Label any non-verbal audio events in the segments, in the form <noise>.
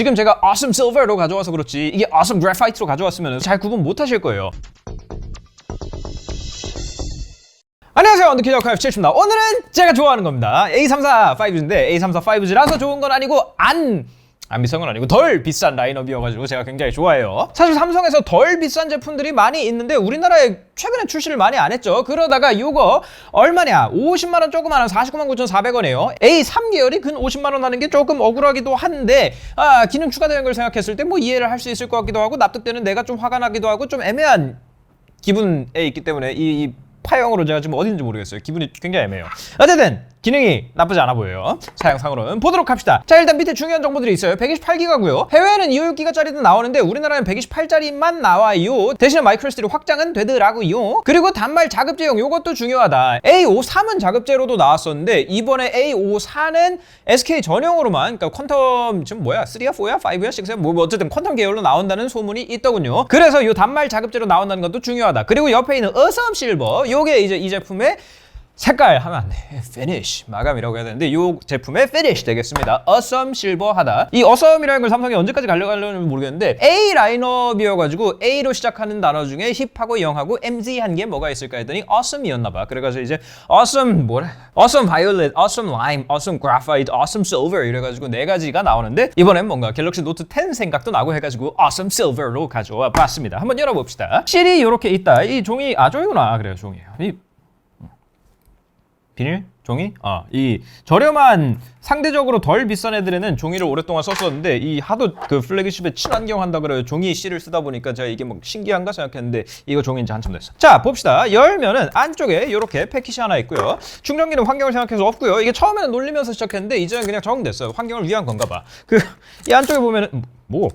지금 제가 awesome silver로 가져와서 그렇지 이게 awesome graphite로 가져왔으면 잘 구분 못 하실 거예요. 안녕하세요. 언더키저 카이브 7입니다 오늘은 제가 좋아하는 겁니다. A34 5G인데 A34 5G라서 좋은 건 아니고 안... 안건 아니고 덜 비싼 라인업이어가지고 제가 굉장히 좋아해요. 사실 삼성에서 덜 비싼 제품들이 많이 있는데 우리나라에 최근에 출시를 많이 안 했죠. 그러다가 이거 얼마냐? 50만 원 조금 하나 49만 9,400원이에요. A3 계열이 근 50만 원 하는 게 조금 억울하기도 한데 아, 기능 추가되는 걸 생각했을 때 뭐 이해를 할 수 있을 것 같기도 하고 납득되는 내가 좀 화가 나기도 하고 좀 애매한 기분에 있기 때문에 이, 이 파형으로 제가 지금 어딘지 모르겠어요. 기분이 굉장히 애매해요. 어쨌든 기능이 나쁘지 않아 보여요. 사양상으로는 보도록 합시다. 자 일단 밑에 중요한 정보들이 있어요. 128기가고요. 해외에는 256기가짜리도 나오는데 우리나라는 128짜리만 나와요. 대신 마이크로SD 확장은 되더라고요. 그리고 단말 자급제용 요것도 중요하다. A53은 자급제로도 나왔었는데 이번에 A54는 SK 전용으로만 그러니까 퀀텀 지금 뭐야 3야 4야 5야 6야 뭐 어쨌든 퀀텀 계열로 나온다는 소문이 있더군요. 그래서 요 단말 자급제로 나온다는 것도 중요하다. 그리고 옆에 있는 어썸 실버 요게 이제 이 제품의 색깔 하면 안 돼. finish 마감이라고 해야 되는데 이 제품의 finish 되겠습니다. awesome 실버하다. 이 awesome이라는 걸 삼성이 언제까지 가려가려는 모르겠는데 A 라인업이어가지고 A로 시작하는 단어 중에 힙하고 영하고 MZ 한 게 뭐가 있을까 했더니 awesome이었나 봐. 그래가지고 이제 awesome 뭐래? awesome violet, awesome lime, awesome graphite, awesome silver 이래가지고 네 가지가 나오는데 이번엔 뭔가 갤럭시 노트 10 생각도 나고 해가지고 awesome silver로 가져와 봤습니다. 한번 열어봅시다. 실이 이렇게 있다. 이 종이 아 종이구나. 아, 그래요 종이에요. 이 비닐? 종이? 아, 이 저렴한 상대적으로 덜 비싼 애들에는 종이를 오랫동안 썼었는데 이 하도 그 플래그십에 친환경 한다 그래요. 종이 실을 쓰다 보니까 제가 이게 뭐 신기한가 생각했는데 이거 종이인지 한참 됐어. 자, 봅시다. 열면은 안쪽에 이렇게 패킷이 하나 있고요. 충전기는 환경을 생각해서 없고요. 이게 처음에는 놀리면서 시작했는데 이제는 그냥 적응됐어요. 환경을 위한 건가 봐. 그 이 안쪽에 보면은 뭐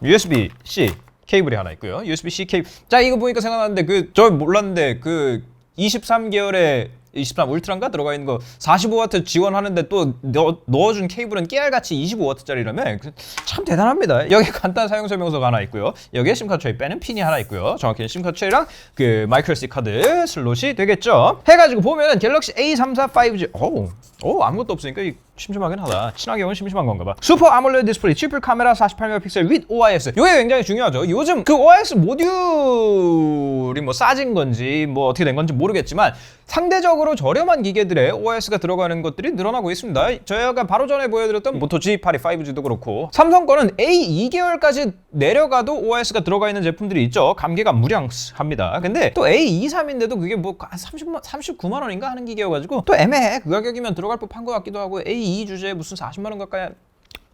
USB-C 케이블이 하나 있고요. USB-C 케이블. 자, 이거 보니까 생각나는데 그 저 몰랐는데 그 23개월에 23 울트라인가 들어가 있는 거 45와트 지원하는데 또 넣어, 넣어 준 케이블은 깨알같이 25와트짜리라면 참 대단합니다. 여기 간단 사용 설명서가 하나 있고요. 여기에 심카드 트레이 빼는 핀이 하나 있고요. 정확히는 심카드 트레이랑 그 마이크로 SD 카드 슬롯이 되겠죠. 해가지고 보면은 갤럭시 A34 5G 오, 오 아무것도 없으니까 이 심심하긴 하다. 친하게 오면 심심한 건가 봐. 슈퍼 아몰레드 디스플레이 트리플 카메라 48메가픽셀 with OIS. 이게 굉장히 중요하죠. 요즘 그 OIS 모듈이 뭐 싸진 건지 뭐 어떻게 된 건지 모르겠지만 상대적으로 저렴한 기계들에 OIS가 들어가는 것들이 늘어나고 있습니다. 저희가 바로 전에 보여드렸던 모토 G82 5G도 그렇고 삼성 거는 A2계열까지 내려가도 OIS가 들어가 있는 제품들이 있죠. 감개가 무량합니다. 근데 또 A23인데도 그게 뭐한 30만, 39만 원인가 하는 기계여가지고 또 애매해. 그 가격이면 들어갈 법한 것 같기도 하고 A2 주제에 무슨 40만 원 가까이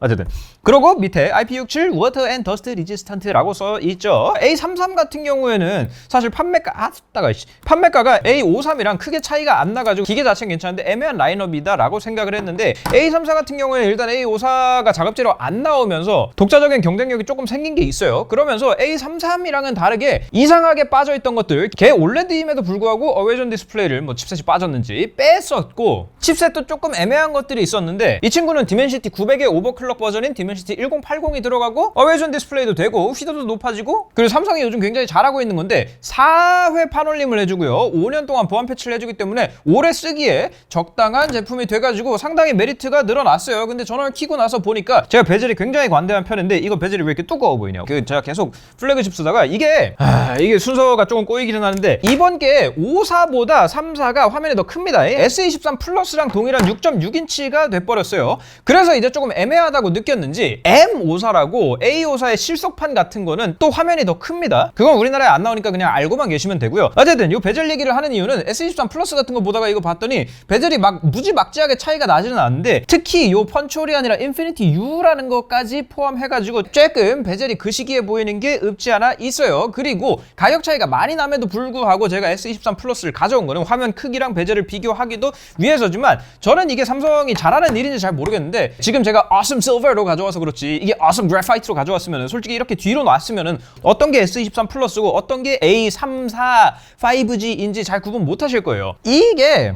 어쨌든 그리고 밑에 IP67 Water and Dust Resistant라고 써 있죠. A33 같은 경우에는 사실 판매가 아따가 판매가가 A53이랑 크게 차이가 안 나가지고 기계 자체는 괜찮은데 애매한 라인업이다라고 생각을 했는데 A34 같은 경우에는 일단 A54가 작업제로 안 나오면서 독자적인 경쟁력이 조금 생긴 게 있어요. 그러면서 A33이랑은 다르게 이상하게 빠져있던 것들 걔 올레드임에도 불구하고 어웨이전 디스플레이를 뭐 칩셋이 빠졌는지 뺐었고 칩셋도 조금 애매한 것들이 있었는데 이 친구는 디멘시티 900의 오버클럭 버전인 디멘시티 1080이 들어가고 어웨이전 디스플레이도 되고 휘도도 높아지고 그리고 삼성이 요즘 굉장히 잘하고 있는 건데 4회 판올림을 해주고요. 5년 동안 보안 패치를 해주기 때문에 오래 쓰기에 적당한 제품이 돼가지고 상당히 메리트가 늘어났어요. 근데 전원을 켜고 나서 보니까 제가 베젤이 굉장히 관대한 편인데 이거 베젤이 왜 이렇게 두꺼워 보이냐 그 제가 계속 플래그십 쓰다가 이게 아, 이게 순서가 조금 꼬이기는 하는데 이번 게 54보다 34가 화면이 더 큽니다. S23 플러스랑 동일한 6.6인치가 돼버렸어요. 그래서 이제 조금 애매하다 하다고 느꼈는지 M54라고 A54의 실속판 같은 거는 또 화면이 더 큽니다. 그건 우리나라에 안 나오니까 그냥 알고만 계시면 되고요. 어쨌든 이 베젤 얘기를 하는 이유는 S23 플러스 같은 거 보다가 이거 봤더니 베젤이 막 무지막지하게 차이가 나지는 않는데 특히 이 펀치홀이 아니라 인피니티 U라는 것까지 포함해가지고 조금 베젤이 그 시기에 보이는 게 없지 않아 있어요. 그리고 가격 차이가 많이 남에도 불구하고 제가 S23 플러스를 가져온 거는 화면 크기랑 베젤을 비교하기도 위해서지만 저는 이게 삼성이 잘하는 일인지 잘 모르겠는데 지금 제가 awesome silver로 가져와서 그렇지 이게 awesome graphite로 가져왔으면 솔직히 이렇게 뒤로 놨으면 어떤 게 S23 플러스고 어떤 게 A34 5G인지 잘 구분 못 하실 거예요. 이게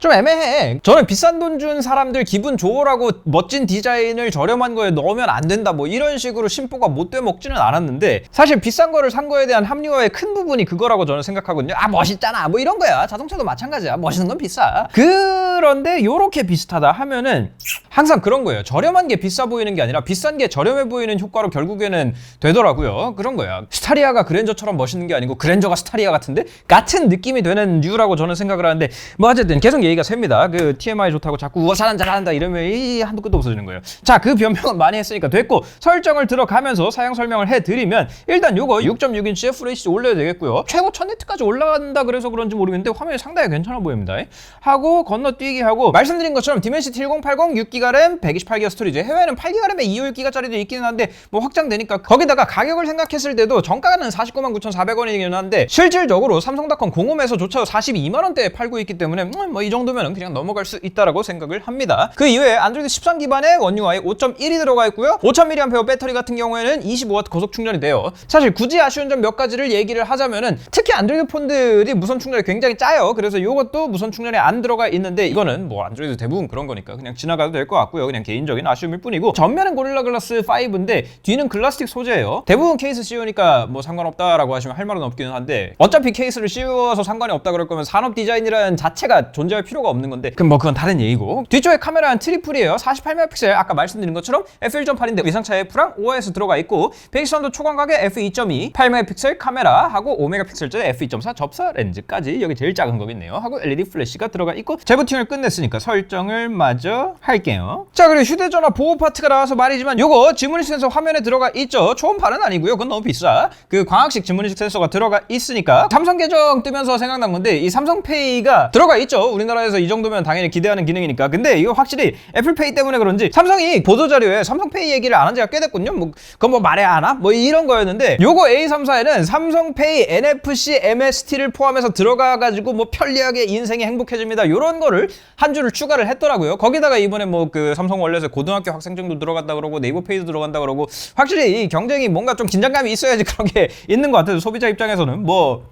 좀 애매해. 저는 비싼 돈 준 사람들 기분 좋으라고 멋진 디자인을 저렴한 거에 넣으면 안 된다. 뭐 이런 식으로 심보가 못 돼 먹지는 않았는데 사실 비싼 거를 산 거에 대한 합리화의 큰 부분이 그거라고 저는 생각하거든요. 아 멋있잖아. 뭐 이런 거야. 자동차도 마찬가지야. 멋있는 건 비싸. 그런데 요렇게 비슷하다 하면은 항상 그런 거예요. 저렴한 게 비싸 보이는 게 아니라 비싼 게 저렴해 보이는 효과로 결국에는 되더라고요. 그런 거야. 스타리아가 그랜저처럼 멋있는 게 아니고 그랜저가 스타리아 같은데 같은 느낌이 되는 이유라고 저는 생각을 하는데 뭐 어쨌든 계속 얘기가 셉니다. 그 TMI 좋다고 자꾸 우와 잘한다 잘한다 이러면 이 한도 끝도 없어지는 거예요. 자 그 변명은 많이 했으니까 됐고 설정을 들어가면서 사용 설명을 해드리면 일단 요거 6.6인치 FHD 올려야 되겠고요. 최고 1000니트까지 올라간다 그래서 그런지 모르겠는데 화면이 상당히 괜찮아 보입니다. 하고 건너뛰기 하고 말씀드린 것처럼 디멘시티 1080 6기가 램 128기가 스토리지 해외는 8기가 램에 251기가짜리도 있기는 한데 뭐 확장되니까 거기다가 가격을 생각했을 때도 정가는 49만 9,400원이긴 한데 실질적으로 삼성닷컴 공홈에서조차 42만 원대에 팔고 있기 때문에 뭐이 정도 면 그냥 넘어갈 수 있다라고 생각을 합니다. 그 이외에 안드로이드 13 기반의 원UI 5.1이 들어가 있고요. 5000mAh 배터리 같은 경우에는 25W 고속 충전이 돼요. 사실 굳이 아쉬운 점 몇 가지를 얘기를 하자면은 특히 안드로이드 폰들이 무선 충전이 굉장히 짜요. 그래서 이것도 무선 충전이 안 들어가 있는데 이거는 뭐 안드로이드 대부분 그런 거니까 그냥 지나가도 될 것 같고요. 그냥 개인적인 아쉬움일 뿐이고 전면은 고릴라 글라스 5인데 뒤는 글라스틱 소재예요. 대부분 케이스 씌우니까 뭐 상관없다라고 하시면 할 말은 없기는 한데 어차피 케이스를 씌워서 상관이 없다 그럴 거면 산업 디자인이라는 자체가 존재할 필요 가 없는 건데 그럼 뭐 그건 다른 얘기고 뒤쪽에 카메라는 트리플이에요. 48메가픽셀 아까 말씀드린 것처럼 f1.8인데 위상차 F랑 OIS 들어가 있고 123도 초광각의 f2.2 8메가픽셀 카메라 하고 5메가픽셀짜리 f2.4 접사 렌즈까지 여기 제일 작은 거겠네요. 하고 LED 플래시가 들어가 있고 재부팅을 끝냈으니까 설정을 마저 할게요. 자 그리고 휴대전화 보호 파트가 나와서 말이지만 요거 지문인식 센서 화면에 들어가 있죠. 초음파는 아니고요. 그건 너무 비싸. 그 광학식 지문인식 센서가 들어가 있으니까 삼성 계정 뜨면서 생각난 건데 이 삼성페이가 들어가 있죠. 우리나라 에서 이 정도면 당연히 기대하는 기능이니까. 근데 이거 확실히 애플페이 때문에 그런지 삼성이 보도 자료에 삼성페이 얘기를 안 한 지가 꽤 됐거든요. 뭐 그건 뭐 말해야 하나? 뭐 이런 거였는데 요거 A34에는 삼성페이 NFC MST를 포함해서 들어가 가지고 뭐 편리하게 인생이 행복해집니다. 요런 거를 한 줄을 추가를 했더라고요. 거기다가 이번에 뭐 그 삼성 원래서 고등학교 학생증도 들어간다 그러고 네이버 페이도 들어간다 그러고 확실히 이 경쟁이 뭔가 좀 긴장감이 있어야지 <laughs> 그런 게 있는 것 같아서 소비자 입장에서는 뭐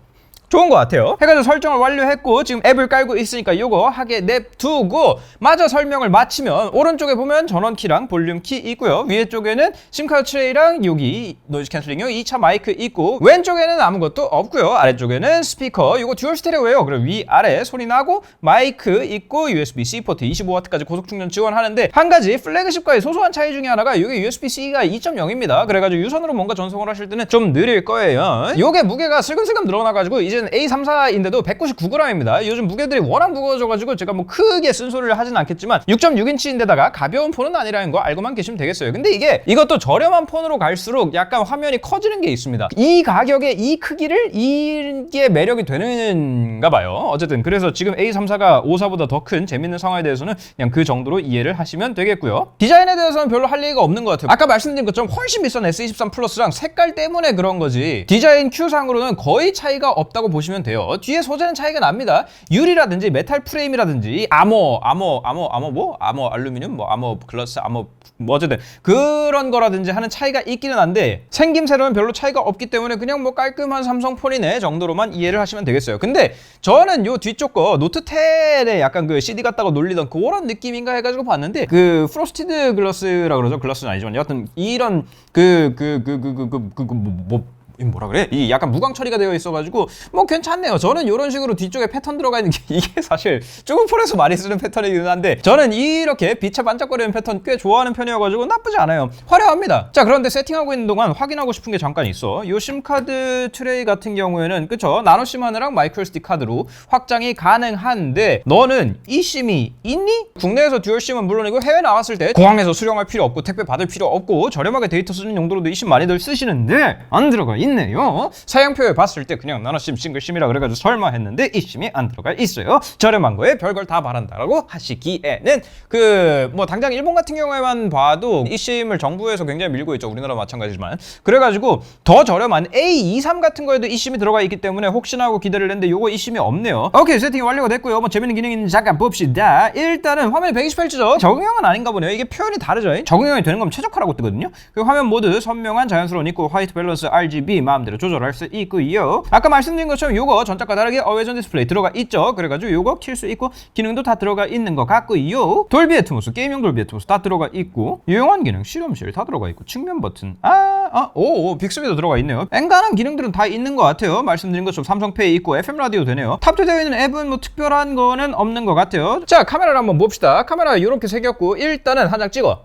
좋은 것 같아요. 해가지고 설정을 완료했고 지금 앱을 깔고 있으니까 요거 하게 냅두고 마저 설명을 마치면 오른쪽에 보면 전원키랑 볼륨키 있고요. 위에 쪽에는 심카드 트레이랑 여기 노이즈 캔슬링용 2차 마이크 있고 왼쪽에는 아무것도 없고요. 아래쪽에는 스피커 이거 듀얼 스테레오예요. 그리고 위아래 소리 나고 마이크 있고 USB-C 포트 25W까지 고속 충전 지원하는데 한 가지 플래그십과의 소소한 차이 중에 하나가 이게 USB-C가 2.0입니다. 그래가지고 유선으로 뭔가 전송을 하실 때는 좀 느릴 거예요. 요게 무게가 슬금슬금 늘어나가지고 이제 A34인데도 199g입니다. 요즘 무게들이 워낙 무거워져가지고 제가 뭐 크게 쓴소리를 하진 않겠지만 6.6인치인데다가 가벼운 폰은 아니라는 거 알고만 계시면 되겠어요. 근데 이게 이것도 저렴한 폰으로 갈수록 약간 화면이 커지는 게 있습니다. 이 가격에 이 크기를 이게 매력이 되는가 봐요. 어쨌든 그래서 지금 A34가 54보다 더 큰 재밌는 상황에 대해서는 그냥 그 정도로 이해를 하시면 되겠고요. 디자인에 대해서는 별로 할 얘기가 없는 것 같아요. 아까 말씀드린 것처럼 훨씬 비싼 S23 플러스랑 색깔 때문에 그런 거지. 디자인 Q상으로는 거의 차이가 없다고 보시면 돼요. 뒤에 소재는 차이가 납니다. 유리라든지 메탈 프레임이라든지 아머, 아머, 아머, 아머 뭐? 아머 알루미늄, 뭐 아머 글라스, 아머 뭐 어쨌든 그런 거라든지 하는 차이가 있기는 한데 생김새로는 별로 차이가 없기 때문에 그냥 뭐 깔끔한 삼성 폰이네 정도로만 이해를 하시면 되겠어요. 근데 저는 요 뒤쪽 거 노트 10에 약간 그 CD 갖다가 놀리던 그런 느낌인가 해가지고 봤는데 그 프로스티드 글라스라 그러죠. 글라스는 아니지만 여하튼 이런 그 그 그 그 그 그 그뭐 이 뭐라 그래? 이 약간 무광 처리가 되어 있어가지고 뭐 괜찮네요. 저는 이런 식으로 뒤쪽에 패턴 들어가 있는 게 <laughs> 이게 사실 조금 폰에서 많이 쓰는 패턴이긴 한데 저는 이렇게 빛에 반짝거리는 패턴 꽤 좋아하는 편이어가지고 나쁘지 않아요. 화려합니다. 자 그런데 세팅하고 있는 동안 확인하고 싶은 게 잠깐 있어. 이 심카드 트레이 같은 경우에는 그쵸 나노심 하나랑 마이크로 SD 카드로 확장이 가능한데 너는 이 심이 있니? 국내에서 듀얼 심은 물론이고 해외 나왔을 때 공항에서 수령할 필요 없고 택배 받을 필요 없고 저렴하게 데이터 쓰는 용도로도 이 심 많이들 쓰시는데 안 들어가 있네요. 사양표에 봤을 때 그냥 나노심 싱글심이라 그래가지고 설마 했는데 이 심이 안 들어가 있어요. 저렴한 거에 별걸 다 바란다라고 하시기에는 그 뭐 당장 일본 같은 경우에만 봐도 이 심을 정부에서 굉장히 밀고 있죠. 우리나라 마찬가지지만 그래가지고 더 저렴한 A23 같은 거에도 이 심이 들어가 있기 때문에 혹시나 하고 기대를 했는데 요거 이 심이 없네요. 오케이 세팅이 완료가 됐고요. 뭐 재밌는 기능이 있는지 잠깐 봅시다. 일단은 화면이 128Hz죠. 적응형은 아닌가 보네요. 이게 표현이 다르죠. 적응형이 되는 거면 최적화라고 뜨거든요. 그 화면 모드 선명한 자연스러운 있고 화이트 밸런스 RGB 네 마음대로 조절할 수 있고요. 아까 말씀드린 것처럼 요거 전작과 다르게 어웨전 디스플레이 들어가 있죠. 그래가지고 요거 킬 수 있고 기능도 다 들어가 있는 것 같고요. 돌비 애트모스 게임용 돌비 애트모스 다 들어가 있고 유용한 기능 실험실 다 들어가 있고 측면 버튼 아, 아, 오, 오 빅스비도 들어가 있네요. 앵간한 기능들은 다 있는 것 같아요. 말씀드린 것처럼 삼성페이 있고 FM 라디오 되네요. 탑재되어 있는 앱은 뭐 특별한 거는 없는 것 같아요. 자 카메라를 한번 봅시다. 카메라 이렇게 새겼고 일단은 한 장 찍어.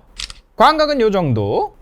광각은 요 정도.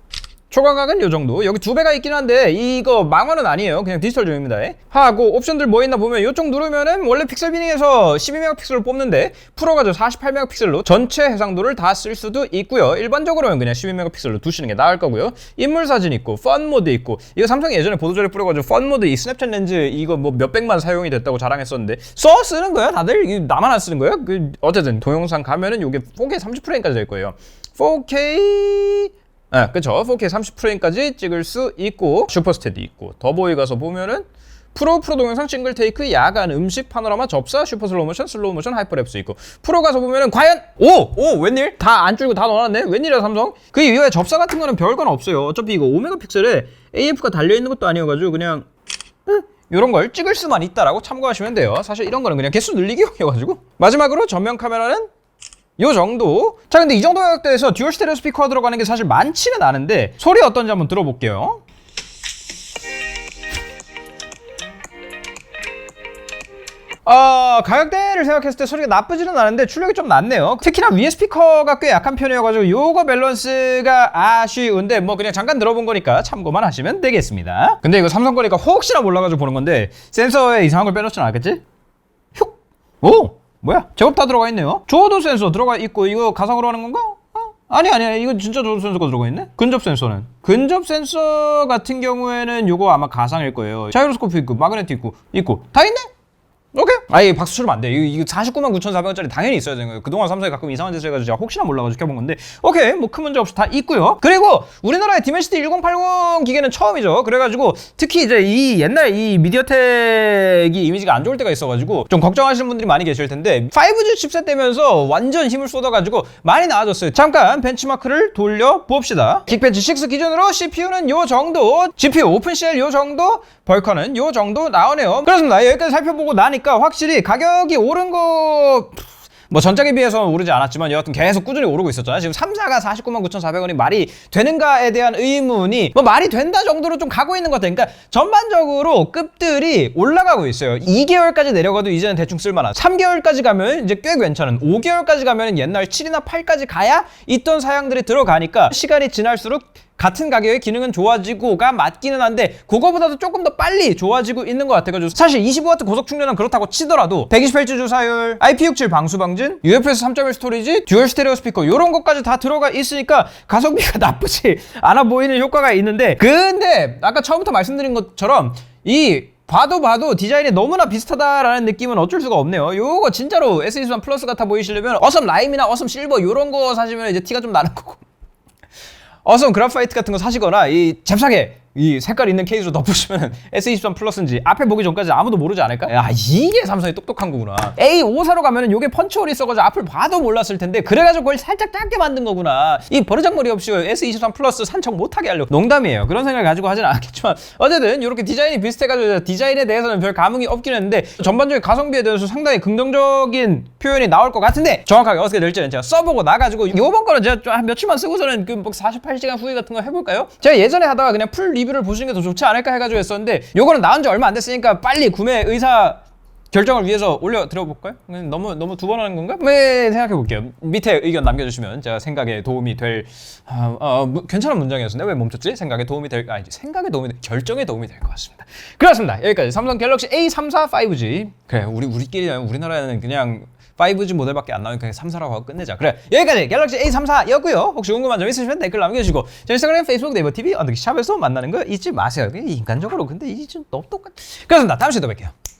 초광각은 요 정도. 여기 두 배가 있긴 한데 이거 망원은 아니에요. 그냥 디지털 중입니다. 하고 옵션들 뭐 있나 보면 요쪽 누르면은 원래 픽셀 비닝에서 12메가픽셀로 뽑는데 프로가 저 48메가픽셀로 전체 해상도를 다 쓸 수도 있고요. 일반적으로는 그냥 12메가픽셀로 두시는 게 나을 거고요. 인물 사진 있고 펀 모드 있고 이거 삼성이 예전에 보도자료 뿌려가지고 펀 모드 이 스냅챗 렌즈 이거 뭐 몇백만 사용이 됐다고 자랑했었는데 써 쓰는 거야 다들 나만 안 쓰는 거야? 그 어쨌든 동영상 가면은 요게 4K 30프레임까지 될 거예요. 4K 네, 그쵸. 4K 30프레임까지 찍을 수 있고 슈퍼스테디 있고 더보이 가서 보면은 프로 프로 동영상 싱글 테이크 야간 음식 파노라마 접사 슈퍼 슬로우 모션 슬로우 모션 하이퍼랩스 있고 프로 가서 보면은 과연 오! 오 웬일? 다 안 줄고 다 넣어놨네? 웬일이야 삼성? 그 이외에 접사 같은 거는 별건 없어요 어차피 이거 5메가픽셀에 AF가 달려있는 것도 아니어가지고 그냥 이런 걸 찍을 수만 있다라고 참고하시면 돼요 사실 이런 거는 그냥 개수 늘리기 용이어가지고 마지막으로 전면 카메라는 요 정도. 자, 근데 이 정도 가격대에서 듀얼 스테레오 스피커가 들어가는 게 사실 많지는 않은데 소리 어떤지 한번 들어볼게요. 어, 가격대를 생각했을 때 소리가 나쁘지는 않은데 출력이 좀 낮네요. 특히나 위에 스피커가 꽤 약한 편이어가지고 요거 밸런스가 아쉬운데 뭐 그냥 잠깐 들어본 거니까 참고만 하시면 되겠습니다. 근데 이거 삼성 거니까 혹시나 몰라가지고 보는 건데 센서에 이상한 걸 빼놓진 않겠지? 휙! 오! 뭐야? 제법 다 들어가 있네요. 조도 센서 들어가 있고 이거 가상으로 하는 건가? 어? 아니 아니 이거 진짜 조도 센서가 들어가 있네. 근접 센서는 근접 센서 같은 경우에는 요거 아마 가상일 거예요. 자이로스코프 있고 마그네틱 있고 있고 다 있네. 아이 박수 치면 안 돼. 이거, 이거 49만 9,400원짜리 당연히 있어야 되는 거예요. 그동안 삼성이 가끔 이상한 짓을 해가지고 제가 혹시나 몰라가지고 켜본 건데 오케이 뭐 큰 문제 없이 다 있고요. 그리고 우리나라에 디멘시티 1080 기계는 처음이죠. 그래가지고 특히 이제 이 옛날 이 미디어텍이 이미지가 안 좋을 때가 있어가지고 좀 걱정하시는 분들이 많이 계실 텐데 5G 칩셋 되면서 완전 힘을 쏟아가지고 많이 나아졌어요. 잠깐 벤치마크를 돌려 봅시다. 킥벤치 6 기준으로 CPU는 요 정도, GPU 오픈CL 요 정도, 벌커는 요 정도 나오네요. 그렇습니다. 여기까지 살펴보고 나니까 확실히 가격이 오른 거. 뭐 전작에 비해서 오르지 않았지만 여하튼 계속 꾸준히 오르고 있었잖아요. 지금 3사가 49만 9,400원이 말이 되는가에 대한 의문이 뭐 말이 된다 정도로 좀 가고 있는 것 같아요. 그러니까 전반적으로 급들이 올라가고 있어요. 2개월까지 내려가도 이제는 대충 쓸만한. 3개월까지 가면 이제 꽤 괜찮은. 5개월까지 가면 옛날 7이나 8까지 가야 있던 사양들이 들어가니까 시간이 지날수록 같은 가격의 기능은 좋아지고가 맞기는 한데 그거보다도 조금 더 빨리 좋아지고 있는 것 같아가지고 사실 25W 고속 충전은 그렇다고 치더라도 128Hz 주사율, IP67 방수 방진, UFS 3.1 스토리지, 듀얼 스테레오 스피커 이런 것까지 다 들어가 있으니까 가성비가 <laughs> 나쁘지 않아 보이는 효과가 있는데 근데 아까 처음부터 말씀드린 것처럼 이 봐도 봐도 디자인이 너무나 비슷하다라는 느낌은 어쩔 수가 없네요. 요거 진짜로 S23 플러스 같아 보이시려면 어썸 라임이나 어썸 실버 요런 거 사시면 이제 티가 좀 나는 거고 어썸 그래파이트 같은 거 사시거나 이 잽싸게 이 색깔 있는 케이스로 덮으시면 <laughs> S23 플러스인지 앞에 보기 전까지 아무도 모르지 않을까? 야 이게 삼성이 똑똑한 거구나 A54로 가면은 요게 펀치홀이 있어가지고 앞을 봐도 몰랐을 텐데 그래가지고 그걸 살짝 작게 만든 거구나 이 버르장머리 없이 S23 플러스 산책 못하게 하려고 농담이에요 그런 생각을 가지고 하진 않겠지만 어쨌든 이렇게 디자인이 비슷해가지고 디자인에 대해서는 별 감흥이 없긴 했는데 전반적인 가성비에 대해서 상당히 긍정적인 표현이 나올 것 같은데 정확하게 어떻게 될지는 제가 써보고 나가지고 요번 거는 제가 좀한 며칠만 쓰고서는 그뭐 48시간 후기 같은 거 해볼까요? 제가 예전에 하다가 그냥 풀 리뷰를 보시는 게 더 좋지 않을까 해가지고 했었는데 요거는 나온 지 얼마 안 됐으니까 빨리 구매 의사 결정을 위해서 올려 드려볼까요? 음, 너무 너무 두 번 하는 건가? 네 생각해 볼게요. 밑에 의견 남겨주시면 제가 생각에 도움이 될 아, 아, 무- 괜찮은 문장이었는데 왜 멈췄지? 생각에 도움이 될 아니 생각에 도움이 될- 결정에 도움이 될 것 같습니다. 그렇습니다. 여기까지 삼성 갤럭시 A34 5G 그래 우리 우리끼리 우리나라에는 그냥 5G 모델밖에 안 나오니까 3사라고 하고 끝내자. 그래 여기까지 갤럭시 A34였고요. 혹시 궁금한 점 있으시면 댓글 남겨주시고 저 인스타그램, 페이스북, 네이버 TV 언더기 샵에서 만나는 거 잊지 마세요. 인간적으로 근데 이게 좀 너무 똑같. 그렇습니다. 다음 시간에 또 뵐게요.